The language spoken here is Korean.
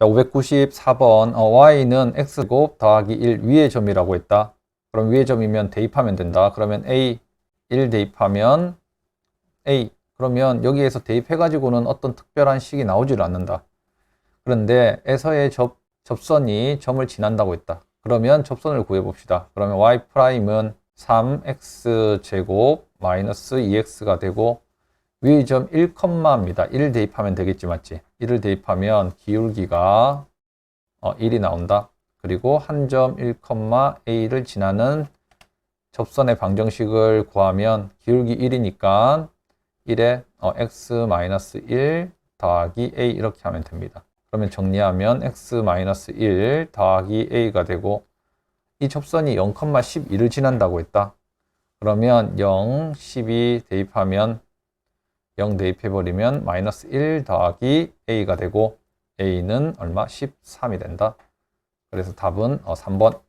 자, 594번 어, y는 x곱 더하기 1 위의 점이라고 했다. 그럼 위의 점이면 대입하면 된다. 그러면 a 1 대입하면 a 그러면 여기에서 대입해 가지고는 어떤 특별한 식이 나오지를 않는다. 그런데 에서의 접, 접선이 점을 지난다고 했다. 그러면 접선을 구해 봅시다. 그러면 y 프라임은 3x 제곱 마이너스 2x가 되고 위의 점 1컴마입니다. 1 대입하면 되겠지 맞지? 1을 대입하면 기울기가 어, 1이 나온다. 그리고 한 점 1,a를 지나는 접선의 방정식을 구하면 기울기 1이니까 1에 어, x-1 더하기 a 이렇게 하면 됩니다. 그러면 정리하면 x-1 더하기 a가 되고 이 접선이 0,12를 지난다고 했다. 그러면 0, 12 대입하면 0 대입해버리면 마이너스 1 더하기 a가 되고 a는 얼마? 13이 된다. 그래서 답은 어, 3번